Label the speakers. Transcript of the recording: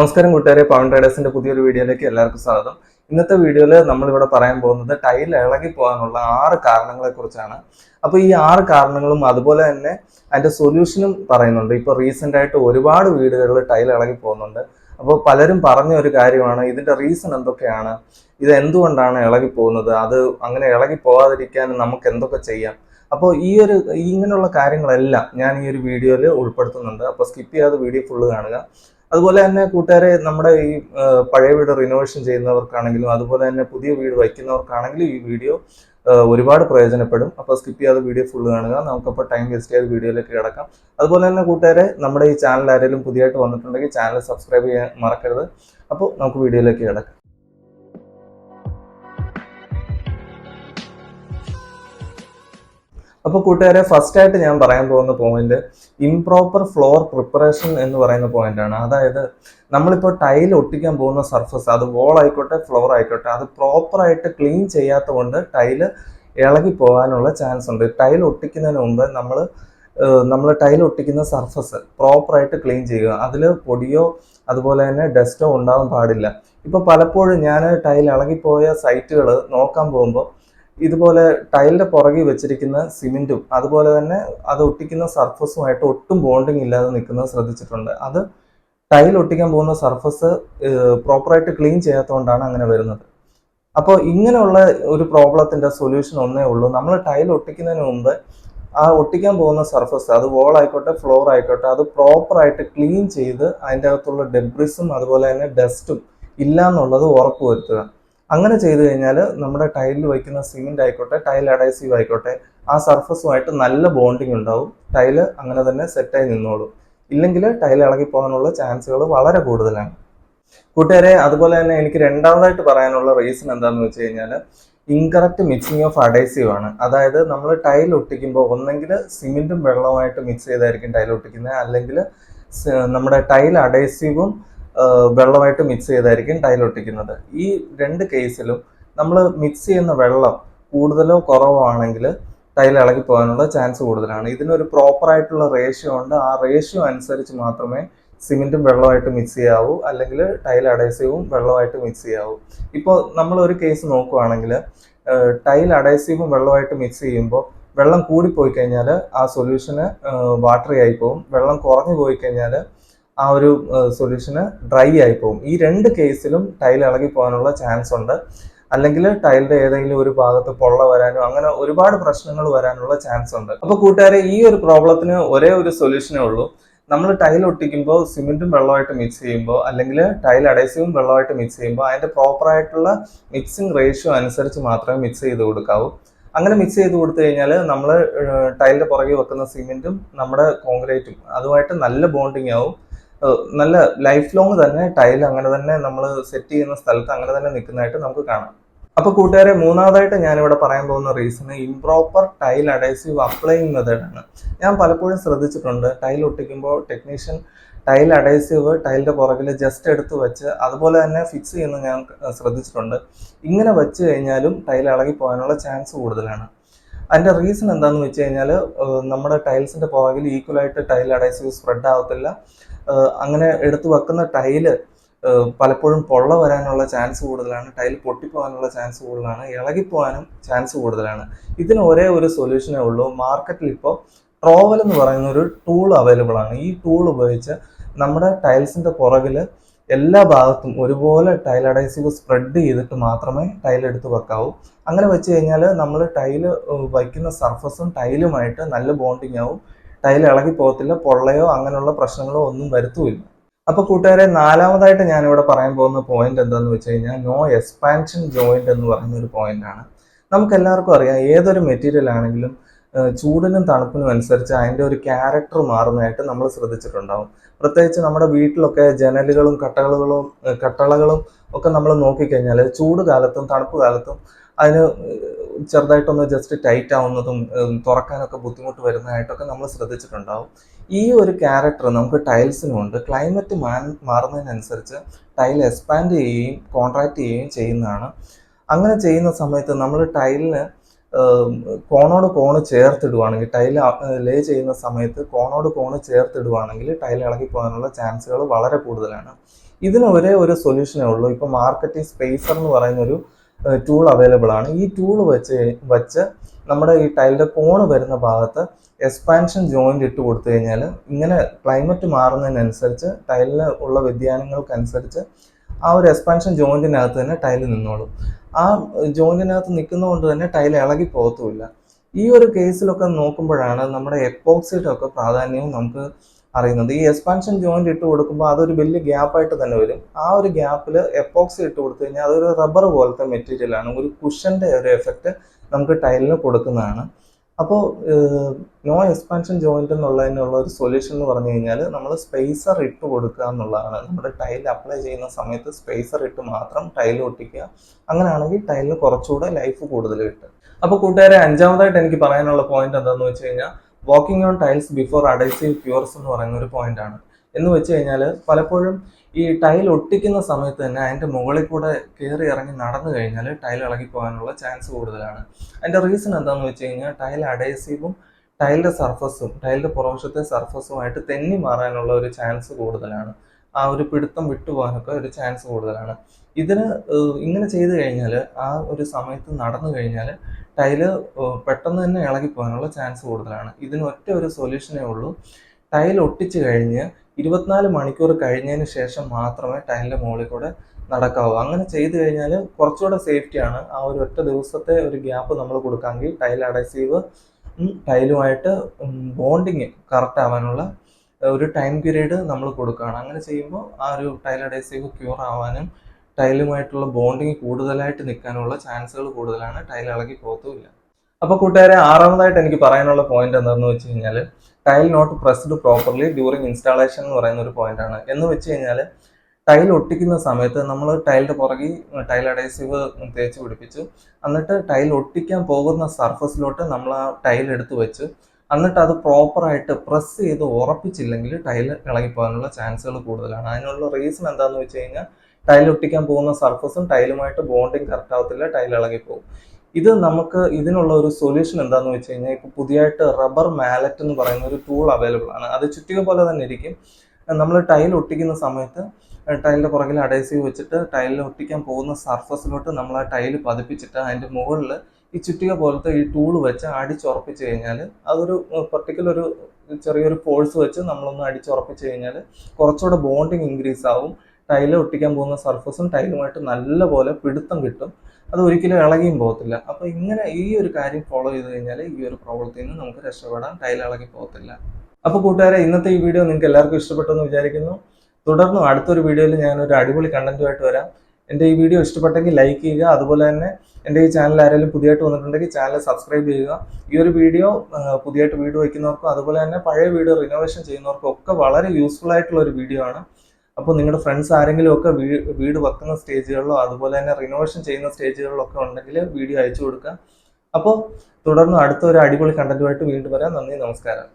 Speaker 1: നമസ്കാരം കൂട്ടുകാരെ പവൻ ട്രേഡേഴ്സിന്റെ പുതിയൊരു വീഡിയോയിലേക്ക് എല്ലാവർക്കും സ്വാഗതം. ഇന്നത്തെ വീഡിയോയിൽ നമ്മളിവിടെ പറയാൻ പോകുന്നത് ടൈൽ ഇളകി പോകാനുള്ള ആറ് കാരണങ്ങളെ കുറിച്ചാണ്. അപ്പോൾ ഈ ആറ് കാരണങ്ങളും അതുപോലെ തന്നെ അതിന്റെ സൊല്യൂഷനും പറയുന്നുണ്ട്. ഇപ്പോൾ റീസെന്റ് ആയിട്ട് ഒരുപാട് വീടുകളിൽ ടൈൽ ഇളകി പോകുന്നുണ്ട്. അപ്പോൾ പലരും പറഞ്ഞ ഒരു കാര്യമാണ് ഇതിന്റെ റീസൺ എന്തൊക്കെയാണ്? ഇത് എന്തുകൊണ്ടാണ് ഇളകി പോകുന്നത്? അത് അങ്ങനെ ഇളകി പോകാതിരിക്കാൻ നമുക്ക് എന്തൊക്കെ ചെയ്യാം? അപ്പോൾ ഈ ഒരു ഇങ്ങനെയുള്ള കാര്യങ്ങളെല്ലാം ഞാൻ ഈ ഒരു വീഡിയോയിൽ ഉൾപ്പെടുത്തുന്നുണ്ട്. അപ്പോൾ സ്കിപ്പ് ചെയ്യാതെ വീഡിയോ ഫുള്ള് കാണുക. അതുപോലെ തന്നെ കൂട്ടുകാരെ നമ്മുടെ ഈ പഴയ വീട് റിനോവേഷൻ ചെയ്യുന്നവർക്കാണെങ്കിലും അതുപോലെ തന്നെ പുതിയ വീട് വയ്ക്കുന്നവർക്കാണെങ്കിലും ഈ വീഡിയോ ഒരുപാട് പ്രയോജനപ്പെടും. അപ്പോൾ സ്കിപ്പ് ചെയ്യാതെ വീഡിയോ ഫുൾ കാണുക. നമുക്കപ്പോൾ ടൈം വേസ്റ്റ് ചെയ്യാതെ വീഡിയോയിലേക്ക് കിടക്കാം. അതുപോലെ തന്നെ കൂട്ടുകാരെ നമ്മുടെ ഈ ചാനൽ ആരെങ്കിലും പുതിയതായിട്ട് വന്നിട്ടുണ്ടെങ്കിൽ ചാനൽ സബ്സ്ക്രൈബ് ചെയ്യാൻ മറക്കരുത്. അപ്പോൾ നമുക്ക് വീഡിയോയിലേക്ക് കിടക്കാം. അപ്പോൾ കൂട്ടുകാരെ ഫസ്റ്റ് ആയിട്ട് ഞാൻ പറയാൻ പോകുന്ന പോയിന്റ് ഇംപ്രോപ്പർ ഫ്ലോർ പ്രിപ്പറേഷൻ എന്ന് പറയുന്ന പോയിന്റ് ആണ്. അതായത് നമ്മളിപ്പോൾ ടൈൽ ഒട്ടിക്കാൻ പോകുന്ന സർഫസ് അത് വോൾ ആയിക്കോട്ടെ ഫ്ലോർ ആയിക്കോട്ടെ അത് പ്രോപ്പർ ആയിട്ട് ക്ലീൻ ചെയ്യാത്ത കൊണ്ട് ടൈൽ ഇളകി പോകാനുള്ള ചാൻസ് ഉണ്ട്. ടൈൽ ഒട്ടിക്കുന്നതിന് മുമ്പ് നമ്മൾ നമ്മൾ ടൈൽ ഒട്ടിക്കുന്ന സർഫസ് പ്രോപ്പറായിട്ട് ക്ലീൻ ചെയ്യുക. അതിൽ പൊടിയോ അതുപോലെ തന്നെ ഡസ്റ്റോ ഉണ്ടാവാൻ പാടില്ല. ഇപ്പോൾ പലപ്പോഴും ഞാൻ ടൈൽ ഇളകിപ്പോയ സൈറ്റുകൾ നോക്കാൻ പോകുമ്പോൾ ഇതുപോലെ ടൈലിന്റെ പുറകിൽ വെച്ചിരിക്കുന്ന സിമെന്റും അതുപോലെ തന്നെ അത് ഒട്ടിക്കുന്ന സർഫസുമായിട്ട് ഒട്ടും ബോണ്ടിങ് ഇല്ലാതെ നിൽക്കുന്നത് ശ്രദ്ധിച്ചിട്ടുണ്ട്. അത് ടൈൽ ഒട്ടിക്കാൻ പോകുന്ന സർഫസ് പ്രോപ്പറായിട്ട് ക്ലീൻ ചെയ്യാത്തതുകൊണ്ടാണ് അങ്ങനെ വരുന്നത്. അപ്പോൾ ഇങ്ങനെയുള്ള ഒരു പ്രോബ്ലത്തിന്റെ സൊല്യൂഷൻ ഒന്നേ ഉള്ളൂ. നമ്മൾ ടൈൽ ഒട്ടിക്കുന്നതിന് മുമ്പ് ആ ഒട്ടിക്കാൻ പോകുന്ന സർഫസ് അത് വോൾ ആയിക്കോട്ടെ ഫ്ലോർ ആയിക്കോട്ടെ അത് പ്രോപ്പറായിട്ട് ക്ലീൻ ചെയ്ത് അതിന്റെ അകത്തുള്ള ഡെബ്രിസും അതുപോലെ തന്നെ ഡസ്റ്റും ഇല്ല എന്നുള്ളത് ഉറപ്പ് വരുത്തുക. അങ്ങനെ ചെയ്തു കഴിഞ്ഞാൽ നമ്മുടെ ടൈലിൽ വയ്ക്കുന്ന സിമെന്റ് ആയിക്കോട്ടെ ടൈൽ അഡൈസീവ് ആയിക്കോട്ടെ ആ സർഫസുമായിട്ട് നല്ല ബോണ്ടിങ് ഉണ്ടാവും. ടൈൽ അങ്ങനെ തന്നെ സെറ്റായി നിന്നോളും. ഇല്ലെങ്കിൽ ടൈൽ ഇളകി പോകാനുള്ള ചാൻസുകൾ വളരെ കൂടുതലാണ്. കൂട്ടുകാരെ അതുപോലെ തന്നെ എനിക്ക് രണ്ടാമതായിട്ട് പറയാനുള്ള റീസൺ എന്താണെന്ന് വെച്ച് കഴിഞ്ഞാൽ ഇൻകറക്റ്റ് മിക്സിങ് ഓഫ് അഡൈസീവ് ആണ്. അതായത് നമ്മൾ ടൈൽ ഒട്ടിക്കുമ്പോൾ ഒന്നെങ്കിൽ സിമെന്റും വെള്ളവുമായിട്ട് മിക്സ് ചെയ്തായിരിക്കും ടൈൽ ഒട്ടിക്കുന്നത്. അല്ലെങ്കിൽ നമ്മുടെ ടൈൽ അഡൈസീവും വെള്ളമായിട്ട് മിക്സ് ചെയ്തായിരിക്കും ടൈൽ ഒട്ടിക്കുന്നത്. ഈ രണ്ട് കേസിലും നമ്മൾ മിക്സ് ചെയ്യുന്ന വെള്ളം കൂടുതലോ കുറവോ ആണെങ്കിൽ ടൈൽ ഇളകി പോകാനുള്ള ചാൻസ് കൂടുതലാണ്. ഇതിനൊരു പ്രോപ്പറായിട്ടുള്ള റേഷ്യോ ഉണ്ട്. ആ റേഷ്യോ അനുസരിച്ച് മാത്രമേ സിമെന്റും വെള്ളമായിട്ട് മിക്സ് ചെയ്യാവൂ. അല്ലെങ്കിൽ ടൈൽ അഡേസീവും വെള്ളമായിട്ട് മിക്സ് ചെയ്യാവൂ. ഇപ്പോൾ നമ്മൾ ഒരു കേസ് നോക്കുവാണെങ്കിൽ ടൈൽ അഡേസീവും വെള്ളമായിട്ട് മിക്സ് ചെയ്യുമ്പോൾ വെള്ളം കൂടിപ്പോയി കഴിഞ്ഞാൽ ആ സൊല്യൂഷന് വാട്ടറി ആയി പോകും. വെള്ളം കുറഞ്ഞു പോയി കഴിഞ്ഞാൽ ആ ഒരു സൊല്യൂഷന് ഡ്രൈ ആയി പോകും. ഈ രണ്ട് കേസിലും ടൈൽ ഇളകി പോകാനുള്ള ചാൻസ് ഉണ്ട്. അല്ലെങ്കിൽ ടൈലിന്റെ ഏതെങ്കിലും ഒരു ഭാഗത്ത് പൊള്ള വരാനോ അങ്ങനെ ഒരുപാട് പ്രശ്നങ്ങൾ വരാനുള്ള ചാൻസ് ഉണ്ട്. അപ്പൊ കൂട്ടുകാരെ ഈ ഒരു പ്രോബ്ലത്തിന് ഒരേ ഒരു സൊല്യൂഷനേ ഉള്ളൂ. നമ്മൾ ടൈൽ ഒട്ടിക്കുമ്പോൾ സിമെന്റും വെള്ളമായിട്ട് മിക്സ് ചെയ്യുമ്പോൾ അല്ലെങ്കിൽ ടൈൽ അഡൈസീവും വെള്ളമായിട്ട് മിക്സ് ചെയ്യുമ്പോൾ അതിന്റെ പ്രോപ്പർ ആയിട്ടുള്ള മിക്സിംഗ് റേഷ്യോ അനുസരിച്ച് മാത്രമേ മിക്സ് ചെയ്ത് കൊടുക്കാവൂ. അങ്ങനെ മിക്സ് ചെയ്ത് കൊടുത്തു കഴിഞ്ഞാൽ നമ്മൾ ടൈലിന്റെ പുറകെ വെക്കുന്ന സിമെന്റും നമ്മുടെ കോൺക്രീറ്റും അതുമായിട്ട് നല്ല ബോണ്ടിങ് ആവും. നല്ല ലൈഫ് ലോങ് തന്നെ ടൈൽ അങ്ങനെ തന്നെ നമ്മൾ സെറ്റ് ചെയ്യുന്ന സ്ഥലത്ത് അങ്ങനെ തന്നെ നിൽക്കുന്നതായിട്ട് നമുക്ക് കാണാം. അപ്പൊ കൂട്ടുകാരെ മൂന്നാമതായിട്ട് ഞാൻ ഇവിടെ പറയാൻ പോകുന്ന reason improper tile adhesive method ആണ് ഞാൻ പലപ്പോഴും ശ്രദ്ധിച്ചിട്ടുണ്ട് ടൈൽ ഒട്ടിക്കുമ്പോൾ ടെക്നീഷ്യൻ ടൈൽ അഡേസീവ് ടൈലിന്റെ പുറകിൽ ജസ്റ്റ് എടുത്ത് വെച്ച് അതുപോലെ തന്നെ ഫിക്സ് ചെയ്യുന്ന ഞാൻ ശ്രദ്ധിച്ചിട്ടുണ്ട്. ഇങ്ങനെ വെച്ച് കഴിഞ്ഞാലും ടൈൽ ഇളകി പോകാനുള്ള ചാൻസ് കൂടുതലാണ്. അതിന്റെ റീസൺ എന്താണെന്ന് വെച്ച് കഴിഞ്ഞാൽ നമ്മുടെ ടൈൽസിന്റെ പുറകിൽ ഈക്വലായിട്ട് ടൈൽ അഡേസീവ് സ്പ്രെഡ് ആവത്തില്ല. ഏഹ് അങ്ങനെ എടുത്തു വെക്കുന്ന ടൈൽ പലപ്പോഴും പൊള്ള വരാനുള്ള ചാൻസ് കൂടുതലാണ് ടൈൽ പൊട്ടിപ്പോകാനുള്ള ചാൻസ് കൂടുതലാണ് ഇളകിപ്പോകാനും ചാൻസ് കൂടുതലാണ്. ഇതിന് ഒരേ ഒരു സൊല്യൂഷനേ ഉള്ളൂ. മാർക്കറ്റിൽ ഇപ്പോൾ ട്രോവൽ എന്ന് പറയുന്ന ഒരു ടൂൾ അവൈലബിൾ ആണ്. ഈ ടൂൾ ഉപയോഗിച്ച് നമ്മുടെ ടൈൽസിന്റെ പുറകിൽ എല്ലാ ഭാഗത്തും ഒരുപോലെ ടൈൽ അഡൈസീവ് സ്പ്രെഡ് ചെയ്തിട്ട് മാത്രമേ ടൈൽ എടുത്ത് വെക്കാവൂ. അങ്ങനെ വെച്ച് കഴിഞ്ഞാൽ നമ്മൾ ടൈൽ വയ്ക്കുന്ന സർഫസും ടൈലുമായിട്ട് നല്ല ബോണ്ടിങ് ആവും ടൈൽ ഇളകി പോകത്തില്ല പൊള്ളയോ അങ്ങനെയുള്ള പ്രശ്നങ്ങളോ ഒന്നും വരുത്തുമില്ല അപ്പൊ കൂട്ടുകാരെ നാലാമതായിട്ട് ഞാൻ ഇവിടെ പറയാൻ പോകുന്ന പോയിന്റ് എന്താന്ന് വെച്ച് കഴിഞ്ഞാൽ നോ എക്സ്പാൻഷൻ ജോയിന്റ് എന്ന് പറയുന്ന ഒരു പോയിന്റ് ആണ്. നമുക്ക് എല്ലാവർക്കും അറിയാം ഏതൊരു മെറ്റീരിയൽ ആണെങ്കിലും ചൂടിനും തണുപ്പിനും അനുസരിച്ച് അതിന്റെ ഒരു ക്യാരക്ടർ മാറുന്നതായിട്ട് നമ്മൾ ശ്രദ്ധിച്ചിട്ടുണ്ടാവും. പ്രത്യേകിച്ച് നമ്മുടെ വീട്ടിലൊക്കെ ജനലുകളും കട്ടകളുകളും കട്ടളകളും ഒക്കെ നമ്മൾ നോക്കിക്കഴിഞ്ഞാൽ ചൂട് കാലത്തും തണുപ്പ് കാലത്തും അതിന് ചെറുതായിട്ടൊന്ന് ജസ്റ്റ് ടൈറ്റ് ആവുന്നതും തുറക്കാനൊക്കെ ബുദ്ധിമുട്ട് വരുന്നതായിട്ടൊക്കെ നമ്മൾ ശ്രദ്ധിച്ചിട്ടുണ്ടാവും. ഈ ഒരു ക്യാരക്ടർ നമുക്ക് ടൈൽസിനുണ്ട് ക്ലൈമറ്റ് മാൻ മാറുന്നതിനനുസരിച്ച് ടൈൽ എക്സ്പാൻഡ് ചെയ്യുകയും കോൺട്രാക്ട് ചെയ്യുകയും ചെയ്യുന്നതാണ്. അങ്ങനെ ചെയ്യുന്ന സമയത്ത് നമ്മൾ ടൈലിന് കോണോട് കോണ് ചേർത്തിടുവാണെങ്കിൽ ടൈൽ ലേ ചെയ്യുന്ന സമയത്ത് കോണോട് കോണ് ചേർത്തിടുവാണെങ്കിൽ ടൈൽ ഇളകി പോകാനുള്ള ചാൻസുകൾ വളരെ കൂടുതലാണ്. ഇതിന് ഒരേ ഒരു സൊല്യൂഷനേ ഉള്ളൂ. ഇപ്പോൾ മാർക്കറ്റിംഗ് സ്പേസർ എന്ന് പറയുന്ന ഒരു ടൂൾ അവൈലബിൾ ആണ്. ഈ ടൂൾ വെച്ച് വെച്ച് നമ്മുടെ ഈ ടൈലിന്റെ കോണ് വരുന്ന ഭാഗത്ത് എക്സ്പാൻഷൻ ജോയിന്റ് ഇട്ട് കൊടുത്തു കഴിഞ്ഞാൽ ഇങ്ങനെ ക്ലൈമറ്റ് മാറുന്നതിനനുസരിച്ച് ടൈലിന് ഉള്ള വ്യതിയാനങ്ങൾക്കനുസരിച്ച് ആ ഒരു എക്സ്പാൻഷൻ ജോയിന്റിനകത്ത് തന്നെ ടൈൽ നിന്നോളും. ആ ജോയിന്റിനകത്ത് നിൽക്കുന്നതുകൊണ്ട് തന്നെ ടൈൽ ഇളകി പോകത്തുമില്ല. ഈ ഒരു കേസിലൊക്കെ നോക്കുമ്പോഴാണ് നമ്മുടെ എപ്പോക്സിയുടെ ഒക്കെ പ്രാധാന്യവും നമുക്ക് അറിയുന്നത് ഈ എക്സ്പാൻഷൻ ജോയിന്റ് ഇട്ട് കൊടുക്കുമ്പോൾ അതൊരു വലിയ ഗ്യാപ്പായിട്ട് തന്നെ വരും. ആ ഒരു ഗ്യാപ്പിൽ എപ്പോക്സി ഇട്ട് കൊടുത്തു കഴിഞ്ഞാൽ അതൊരു റബ്ബർ പോലത്തെ മെറ്റീരിയൽ ആണ്. ഒരു കുഷന്റെ ഒരു എഫക്റ്റ് നമുക്ക് ടൈലിന് കൊടുക്കുന്നതാണ്. അപ്പോൾ നോ എക്സ്പാൻഷൻ ജോയിന്റ് എന്നുള്ളതിനുള്ള ഒരു സൊല്യൂഷൻ എന്ന് പറഞ്ഞു കഴിഞ്ഞാൽ നമ്മൾ സ്പേസർ ഇട്ട് കൊടുക്കുക എന്നുള്ളതാണ്. നമ്മുടെ ടൈൽ അപ്ലൈ ചെയ്യുന്ന സമയത്ത് സ്പേസർ ഇട്ട് മാത്രം ടൈൽ ഒട്ടിക്കുക. അങ്ങനെയാണെങ്കിൽ ടൈലിന് കുറച്ചുകൂടെ ലൈഫ് കൂടുതൽ കിട്ടും. അപ്പോൾ കൂട്ടുകാരെ അഞ്ചാമതായിട്ട് എനിക്ക് പറയാനുള്ള പോയിന്റ് എന്താണെന്ന് വെച്ച് കഴിഞ്ഞാൽ walking on tiles before adhesive cures എന്ന് പറയുന്ന ഒരു പോയിന്റ് ആണ്. എന്ന് വെച്ച് കഴിഞ്ഞാൽ പലപ്പോഴും ഈ ടൈൽ ഒട്ടിക്കുന്ന സമയത്ത് തന്നെ അതിന്റെ മുകളിൽ കൂടെ കയറി ഇറങ്ങി നടന്നു കഴിഞ്ഞാൽ ടൈൽ ഇളകി പോകാനുള്ള ചാൻസ് കൂടുതലാണ്. അതിന്റെ റീസൺ എന്താണെന്ന് വെച്ച് കഴിഞ്ഞാൽ ടൈൽ അഡൈസീവും ടൈലിന്റെ സർഫസും ടൈലിന്റെ പുറവശത്തെ സർഫസുമായിട്ട് തെന്നി മാറാനുള്ള ഒരു ചാൻസ് കൂടുതലാണ്. ആ ഒരു പിടുത്തം വിട്ടുപോകാനൊക്കെ ഒരു ചാൻസ് കൂടുതലാണ്. ഇതിന് ഇങ്ങനെ ചെയ്തു കഴിഞ്ഞാൽ ആ ഒരു സമയത്ത് നടന്നു കഴിഞ്ഞാൽ ടൈൽ പെട്ടെന്ന് തന്നെ ഇളകിപ്പോകാനുള്ള ചാൻസ് കൂടുതലാണ്. ഇതിന് ഒറ്റ ഒരു സൊല്യൂഷനേ ഉള്ളൂ. ടൈൽ ഒട്ടിച്ച് കഴിഞ്ഞ് ഇരുപത്തിനാല് മണിക്കൂർ കഴിഞ്ഞതിന് ശേഷം മാത്രമേ ടൈലിന്റെ മുകളിൽ കൂടെ നടക്കാവൂ. അങ്ങനെ ചെയ്തു കഴിഞ്ഞാൽ കുറച്ചുകൂടെ സേഫ്റ്റിയാണ് ആ ഒരു ഒറ്റ ദിവസത്തെ ഒരു ഗ്യാപ്പ് നമ്മൾ കൊടുക്കാമെങ്കിൽ ടൈൽ അഡസീവ് ടൈലുമായിട്ട് ബോണ്ടിങ് കറക്റ്റ് ആവാനുള്ള ഒരു ടൈം പീരീഡ് നമ്മൾ കൊടുക്കുകയാണ്. അങ്ങനെ ചെയ്യുമ്പോൾ ആ ഒരു ടൈൽ അഡേസീവ് ക്യൂർ ആവാനും ടൈലുമായിട്ടുള്ള ബോണ്ടിങ് കൂടുതലായിട്ട് നിൽക്കാനുള്ള ചാൻസുകൾ കൂടുതലാണ് ടൈൽ ഇളകി പോകത്തുമില്ല അപ്പോൾ കൂട്ടുകാരെ ആറാമതായിട്ട് എനിക്ക് പറയാനുള്ള പോയിന്റ് എന്താണെന്ന് വെച്ച് കഴിഞ്ഞാൽ tile not pressed properly during installation എന്ന് പറയുന്ന ഒരു പോയിന്റാണ് എന്ന് വെച്ച് കഴിഞ്ഞാൽ ടൈൽ ഒട്ടിക്കുന്ന സമയത്ത് നമ്മൾ ടൈലിന്റെ പുറകിൽ ടൈൽ അഡേസീവ് തേച്ച് പിടിപ്പിച്ചു എന്നിട്ട് ടൈൽ ഒട്ടിക്കാൻ പോകുന്ന സർഫസിലോട്ട് നമ്മൾ ആ ടൈൽ എടുത്ത് വെച്ച് എന്നിട്ട് അത് പ്രോപ്പറായിട്ട് പ്രസ് ചെയ്ത് ഉറപ്പിച്ചില്ലെങ്കിൽ ടൈൽ ഇളകിപ്പോകാനുള്ള ചാൻസുകൾ കൂടുതലാണ്. അതിനുള്ള റീസൺ എന്താണെന്ന് വെച്ച് കഴിഞ്ഞാൽ ടൈൽ ഒട്ടിക്കാൻ പോകുന്ന സർഫസും ടൈലുമായിട്ട് ബോണ്ടിങ് കറക്റ്റ് ആവത്തില്ല ടൈൽ ഇളകിപ്പോകും. ഇത് നമുക്ക് ഇതിനുള്ള ഒരു സൊല്യൂഷൻ എന്താണെന്ന് വെച്ച് കഴിഞ്ഞാൽ ഇപ്പോൾ പുതിയതായിട്ട് റബ്ബർ മാലറ്റ് എന്ന് പറയുന്ന ഒരു ടൂൾ അവൈലബിൾ ആണ്. അത് ചുറ്റിക പോലെ തന്നെ ഇരിക്കും. നമ്മൾ ടൈൽ ഒട്ടിക്കുന്ന സമയത്ത് ടൈലിന്റെ പുറകിൽ അഡേസീവ് വെച്ചിട്ട് ടൈലിൽ ഒട്ടിക്കാൻ പോകുന്ന സർഫസിലോട്ട് നമ്മൾ ആ ടൈൽ പതിപ്പിച്ചിട്ട് അതിന്റെ മുകളിൽ ഈ ചുറ്റിക പോലത്തെ ഈ ടൂൾ വെച്ച് അടിച്ചുറപ്പിച്ച് കഴിഞ്ഞാൽ അതൊരു പർട്ടിക്കുലർ ഒരു ചെറിയൊരു ഫോഴ്സ് വെച്ച് നമ്മളൊന്ന് അടിച്ചുറപ്പിച്ച് കഴിഞ്ഞാൽ കുറച്ചുകൂടെ ബോണ്ടിങ് ഇൻക്രീസ് ആവും. ടൈൽ ഒട്ടിക്കാൻ പോകുന്ന സർഫസും ടൈലുമായിട്ട് നല്ലപോലെ പിടുത്തം കിട്ടും. അത് ഒരിക്കലും ഇളകിയും പോകത്തില്ല. അപ്പോൾ ഇങ്ങനെ ഈ ഒരു കാര്യം ഫോളോ ചെയ്ത് കഴിഞ്ഞാൽ ഈ ഒരു പ്രോബ്ലത്തിൽ നിന്ന് നമുക്ക് രക്ഷപ്പെടാൻ ടൈൽ ഇളകി പോകത്തില്ല. അപ്പോൾ കൂട്ടുകാരെ ഇന്നത്തെ ഈ വീഡിയോ നിങ്ങൾക്ക് എല്ലാവർക്കും ഇഷ്ടപ്പെട്ടു എന്ന് വിചാരിക്കുന്നു. തുടർന്നും അടുത്തൊരു വീഡിയോയിൽ ഞാൻ ഒരു അടിപൊളി കണ്ടന്റുമായിട്ട് വരാം. എന്റെ ഈ വീഡിയോ ഇഷ്ടപ്പെട്ടെങ്കിൽ ലൈക്ക് ചെയ്യുക. അതുപോലെ തന്നെ എന്റെ ഈ ചാനൽ ആരെങ്കിലും പുതിയതായിട്ട് വന്നിട്ടുണ്ടെങ്കിൽ ചാനൽ സബ്സ്ക്രൈബ് ചെയ്യുക. ഈ ഒരു വീഡിയോ പുതിയതായിട്ട് വീട് വയ്ക്കുന്നവർക്കും അതുപോലെ തന്നെ പഴയ വീട് റിനോവേഷൻ ചെയ്യുന്നവർക്കും ഒക്കെ വളരെ യൂസ്ഫുൾ ആയിട്ടുള്ള ഒരു വീഡിയോ ആണ്. അപ്പോൾ നിങ്ങളുടെ ഫ്രണ്ട്സ് ആരെങ്കിലും ഒക്കെ വീട് വെക്കുന്ന സ്റ്റേജുകളിലോ അതുപോലെ തന്നെ റിനോവേഷൻ ചെയ്യുന്ന സ്റ്റേജുകളിലോ ഒക്കെ ഉണ്ടെങ്കിൽ വീഡിയോ അയച്ചു കൊടുക്കുക. അപ്പോൾ തുടർന്ന് അടുത്ത ഒരു അടിപൊളി കണ്ടന്റുമായിട്ട് വീണ്ടും വരാം. നന്ദി നമസ്കാരം.